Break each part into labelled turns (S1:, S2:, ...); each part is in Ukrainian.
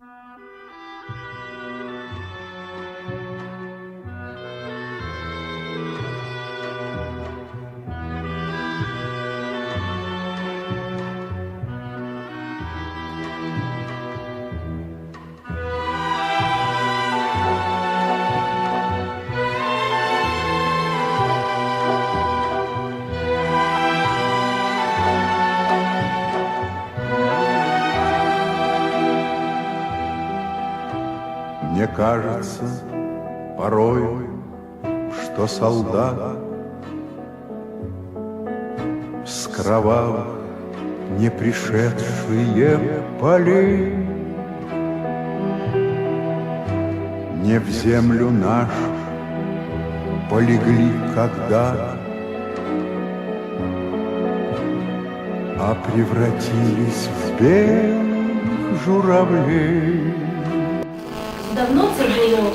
S1: Mm-hmm. Кажется порой, что солдат С кровавых не пришедшие полей Не в землю нашу полегли когда А превратились в белых журавлей
S2: Давно це було.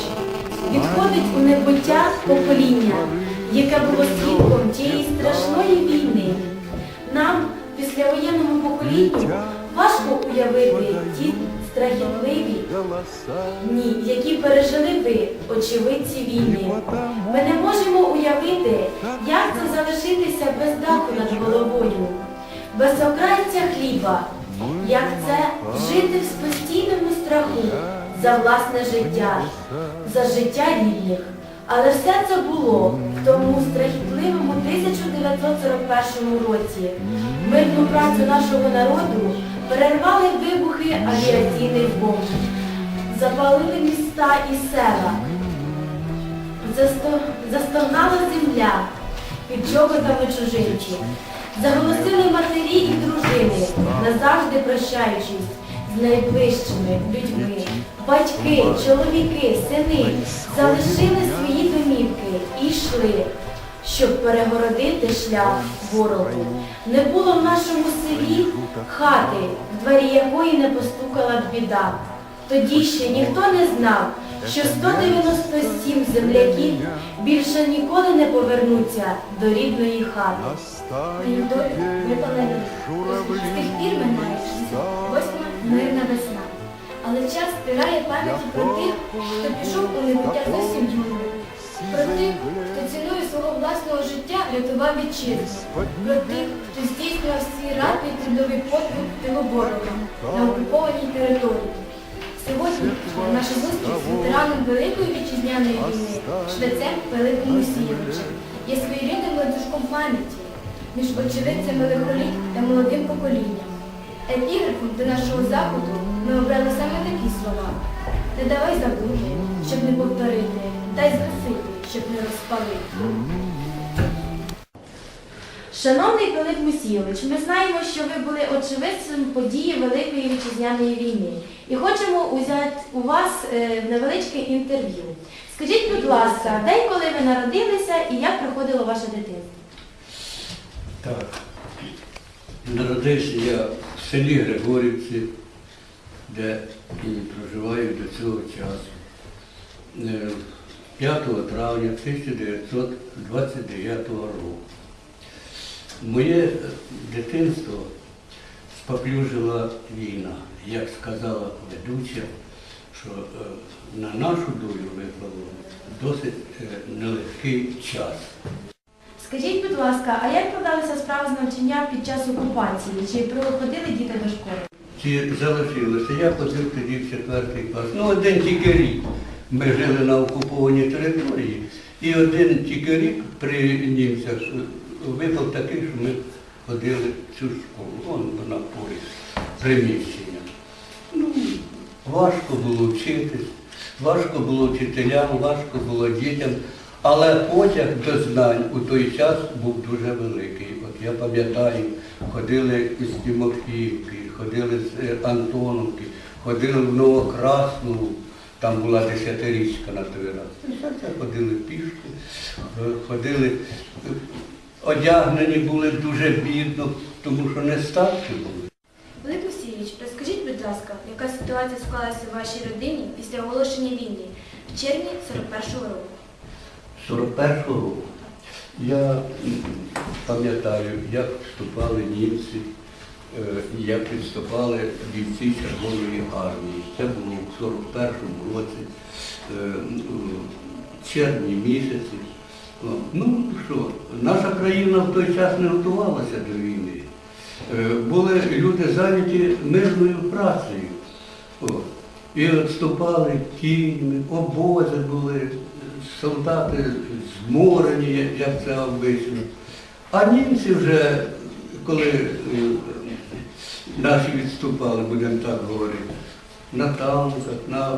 S2: Відходить у небуття покоління, яке було свідком тієї страшної війни. Нам, післявоєнному поколінню, важко уявити ті страхітливі дні, які пережили ви, очевидці війни. Ми не можемо уявити, як це залишитися без даху над головою, без окрайця хліба, як це жити в постійному страху за власне життя, за життя рідних. Але все це було в тому страхітливому 1941 році. Мирну працю нашого народу перервали вибухи авіаційних бомб, запалили міста і села, застогнала земля під чоботами чужинців. Заголосили матері і дружини, назавжди прощаючись найближчими людьми. Батьки, чоловіки, сини залишили свої домівки і йшли, щоб перегородити шлях ворогу. Не було в нашому селі хати, в двері якої не постукала біда. Тоді ще ніхто не знав, що 197 земляків більше ніколи не повернуться до рідної хати.
S3: Долю випалили. З тих пір восьма мирна весна. Але час стирає пам'яті про тих, хто пішов у небуття зовсім юним. Про тих, хто ціною свого власного життя рятував вітчизну. Про тих, хто здійснював свій ратний трудовий подвиг в на окупованій території. Сьогодні наша зустріч з ветераном Великої вітчизняної війни, швецем Пилипом Мусійовичем, є своєрідним ладушком пам'яті між очевидцями лихоліт та молодим поколінням. Епіграфом до нашого заходу ми обрали саме такі слова. Не давай забути, щоб не повторити, дай згасити, щоб не розпалити.
S2: Шановний Пилип Мусійович, ми знаємо, що ви були очевидцем події Великої вітчизняної війни і хочемо узяти у вас е, невеличке інтерв'ю. Скажіть, будь ласка, де і коли ви народилися і як проходило ваше дитинство?
S4: Так. Народився я селі Григорівці, де і проживаю до цього часу. Е, 5 травня 1929 року. Моє е, дитинство споплюжила війна. Як сказала ведуча, що е, на нашу долю випало досить е, нелегкий час.
S2: Скажіть, будь ласка, а як подалися справи з навчання під час окупації? Чи проходили діти до школи?
S4: Чи залишилося? Я ходив тоді в четвертий клас. Ну, один тільки рік. Ми жили на окупованій території. І один тільки рік при німцях випав такий, що ми ходили в цю школу. Вон вона поряд, приміщення. Ну, важко було вчитись, важко було вчителям, важко було дітям. Але потяг до знань у той час був дуже великий. От я пам'ятаю, ходили з Тимофіївки, ходили з е, Антоновки, ходили в Новокрасну, там була десятирічка на той раз. Це ходили пішки, е, ходили, одягнені були дуже бідно, тому що не старші були.
S3: Великий Васильович, розкажіть, будь ласка, яка ситуація склалася в вашій родині після оголошення війни в червні 41-го року?
S4: 41-го року. Я пам'ятаю, як вступали німці, е, як відступали бійці Червоної армії. Це було в 41-му році, е, в червні місяці. Ну що, наша країна в той час не готувалася до війни. Е, Були люди зайняті мирною працею. І відступали кіньми, обози були, солдати зморені, як це обично. А німці вже, коли е, наші відступали, будемо так говорити, на танках, на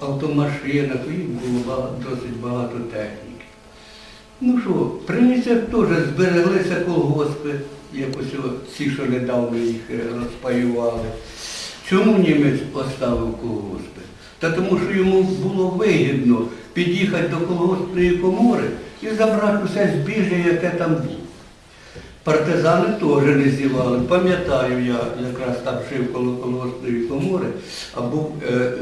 S4: автомашинах, і було досить багато техніки. Ну що, при Ніцях теж збереглися колгоспи, якось ці, що недавно їх е, розпаювали. Чому німець поставив колгоспи? Та тому що йому було вигідно під'їхати до колгоспної комори і забрати усе збіжжя, яке там було. Партизани теж не зівали. Пам'ятаю, я якраз там жив коло колгоспної комори, а був е,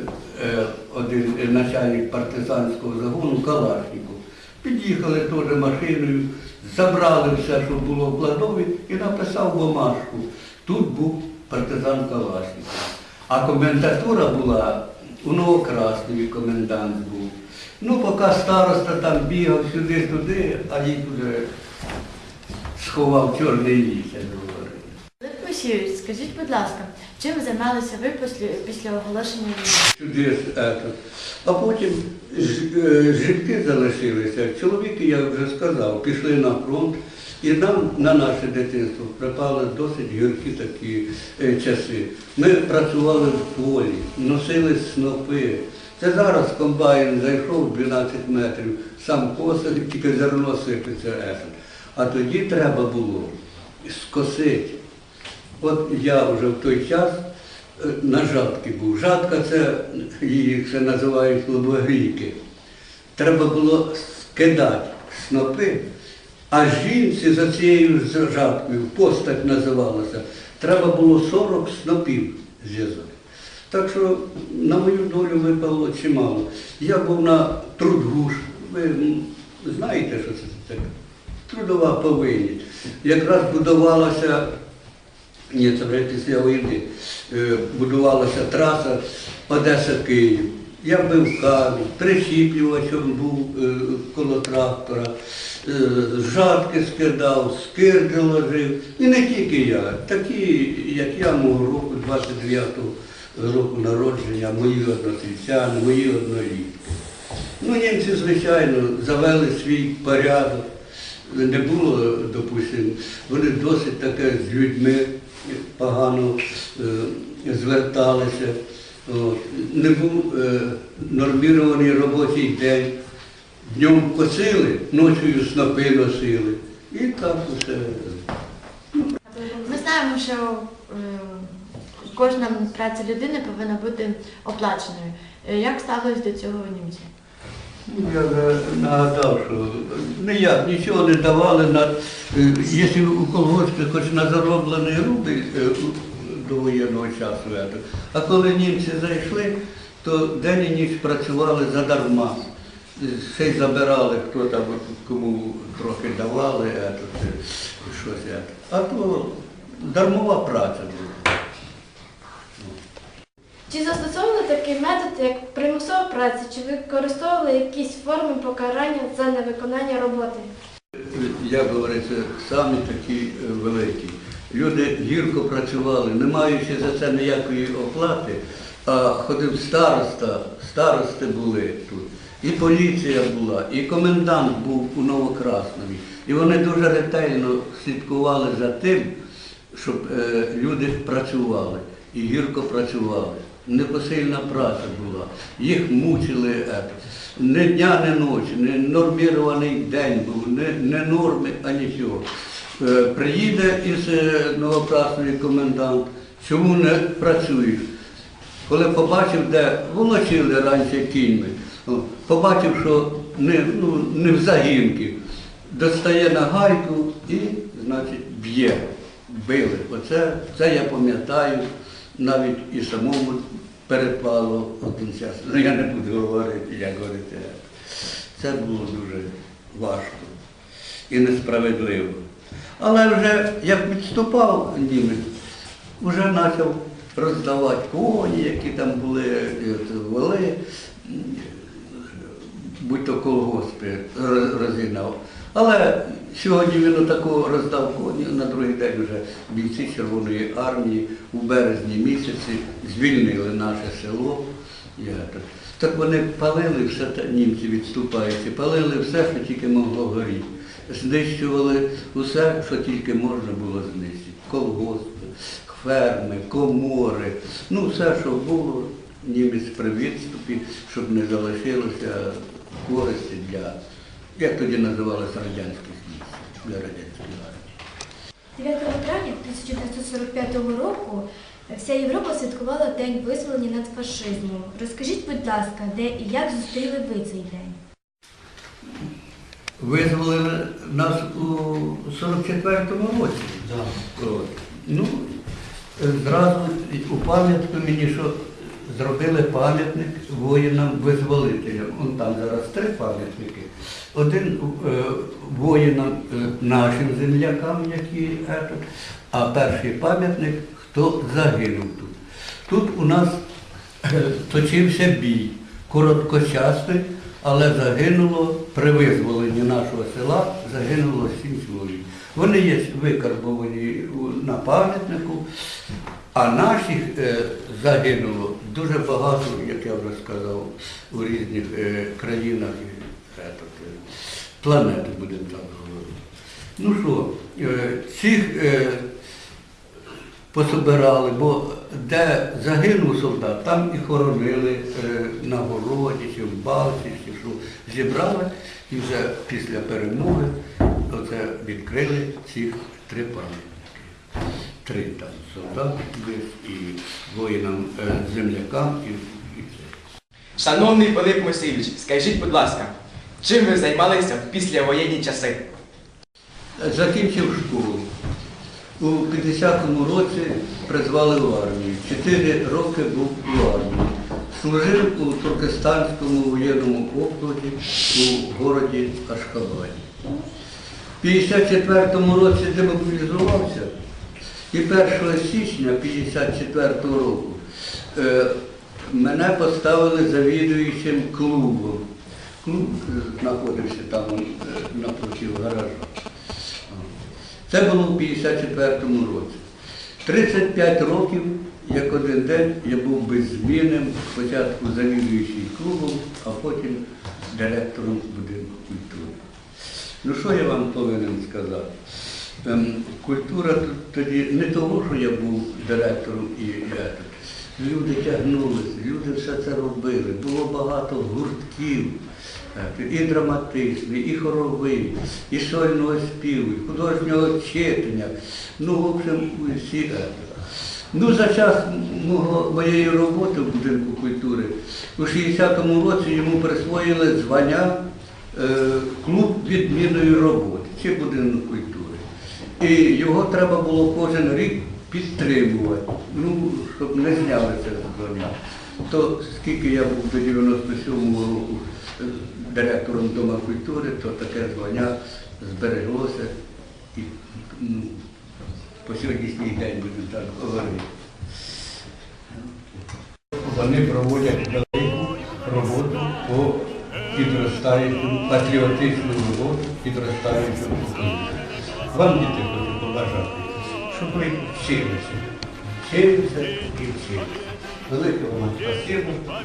S4: е, один начальник партизанського загону Калашников. Під'їхали теж машиною, забрали все, що було в кладові, і написав бумажку. Тут був партизан Калашников. А комендатура була у Новокраснові комендант був. Ну, поки староста там бігав сюди-туди, а їх вже сховав чорний ліс, як говорили.
S3: Олег Мосійович, скажіть, будь ласка, чим займалися ви після, після оголошення війни?
S4: Сюди ето. А потім ж- е, жінки залишилися. Чоловіки, я вже сказав, пішли на фронт. І нам на наше дитинство припали досить гіркі такі е, часи. Ми працювали в полі, носили снопи. Це зараз комбайн зайшов 12 метрів, сам косить, тільки зерно сипеться. А тоді треба було скосити. От я вже в той час е, на жатки був. Жатка це її ще називають лобогрійки. Треба було скидати снопи, а жінці за цією жаткою, постать називалася, треба було 40 снопів зв'язати. Так що на мою долю випало чимало. Я був на трудгуш. Ви знаєте, що це таке? Трудова повинність. Якраз будувалася ні, це вже після війни. Е, Будувалася траса Одеса-Київ. Я бив камінь, прищіплювачем був е, коло трактора, е, жатки скидав, скирди ложив. І не тільки я, такі, як я, мого року, 29-го року народження, мої односельчани, мої однолітки. Ну, німці, звичайно, завели свій порядок. Не було, допустимо, вони досить таке з людьми погано е, зверталися. От. Не був е, нормірований робочий день. Днем косили, ночою снопи носили. І так усе.
S3: Ми знаємо, що е, кожна праця людини повинна бути оплаченою. Е, Як ставились до цього німці?
S4: Ну, Я вже нагадав, що ніяк нічого не давали е, якщо у колгоспі хоч на зароблений рубль е, до воєнного часу. А коли німці зайшли, то день і ніч працювали задарма. Ще й забирали, хто там кому трохи давали, чи щось. А то дармова праця була.
S3: Чи застосовували такий метод, як примусова праця, чи використовували якісь форми покарання за невиконання роботи?
S4: як говориться, самі такі е, великі. Люди гірко працювали, не маючи за це ніякої оплати, а ходив староста, старости були тут, і поліція була, і комендант був у Новокраснові. І вони дуже ретельно слідкували за тим, щоб е, люди працювали і гірко працювали. Непосильна праця була. Їх мучили. Не дня, не ночі, не нормірований день був, не, не норми, а нічого. Е, Приїде із е, комендант, чому не працюєш? Коли побачив, де волочили раніше кіньми, побачив, що не, ну, не в загінки, достає на гайку і, значить, б'є. Били. Оце це я пам'ятаю, навіть і самому перепало один час. Ну я не буду говорити, як говорити. Це було дуже важко і несправедливо. Але вже як відступав німець, вже почав роздавати коні, які там були, вели, будь то колгоспи розігнав. Але сьогодні він отако роздав коні, на другий день вже бійці Червоної армії у березні місяці звільнили наше село. І. Так вони палили все, те- німці відступаючи, палили все, що тільки могло горіти. Знищували усе, що тільки можна було знищити. Колгоспи, ферми, комори, ну все, що було, німець при відступі, щоб не залишилося користі для, як тоді називалося радянських місць, для радянської армії.
S3: 9 травня 1945 року вся Європа святкувала День визволення над фашизму. Розкажіть, будь ласка, де і як зустріли ви цей день?
S4: Визволили нас у 44-му році. От. Ну, зразу у пам'ятку мені що зробили пам'ятник воїнам-визволителям. Он там зараз три пам'ятники. Один е, воїнам е, нашим землякам, які а перший пам'ятник, хто загинув тут. Тут у нас е, точився бій, короткочасний, але загинуло при визволенні нашого села, загинуло сім чоловік. Вони є викарбовані на пам'ятнику, а наших е, загинуло дуже багато, як я вже сказав, у різних е, країнах планети, будемо так говорити. Ну що, цих пособирали, бо де загинув солдат, там і хоронили е, на городі, чи в балці, чи що зібрали, і вже після перемоги оце відкрили ці три пам'ятники. Три там солдат і воїнам е, землякам і, і це.
S5: Шановний Пилип Мосійович, скажіть, будь ласка, чим ви займалися в післявоєнні часи?
S4: Закінчив школу. У 50-му році призвали в армію. Чотири роки був у армії. Служив у Туркестанському воєнному округі у городі Ашхабаді. В 54-му році демобілізувався і 1 січня 54-го року е, мене поставили завідуючим клубом. Клуб е, знаходився там е, напроти гаражу. Це було в 54-му році. 35 років, як один день, я був беззмінним, спочатку завідуючий клубом, а потім директором будинку культури. Ну що я вам повинен сказати? Ем, Культура тоді не того, що я був директором і я. Люди тягнулися, люди все це робили. Було багато гуртків, і драматичний, і хоровий, і сольного співу, і художнього читання. Ну, в общем, всі. е, Ну, за час моєї роботи в будинку культури у 60-му році йому присвоїли звання е, клуб відмінної роботи, чи будинок культури. І його треба було кожен рік підтримувати, ну, щоб не зняли це звання. То скільки я був до 97-го року е, директором Дома культури, то таке звання збереглося і ну, по сьогоднішній день будемо так говорити. Вони проводять велику роботу по підростаючому, патріотичну роботу підростаючому поколінню. Вам діти хочу побажати, щоб ви вчилися, вчилися і вчилися. Велике вам спасибо.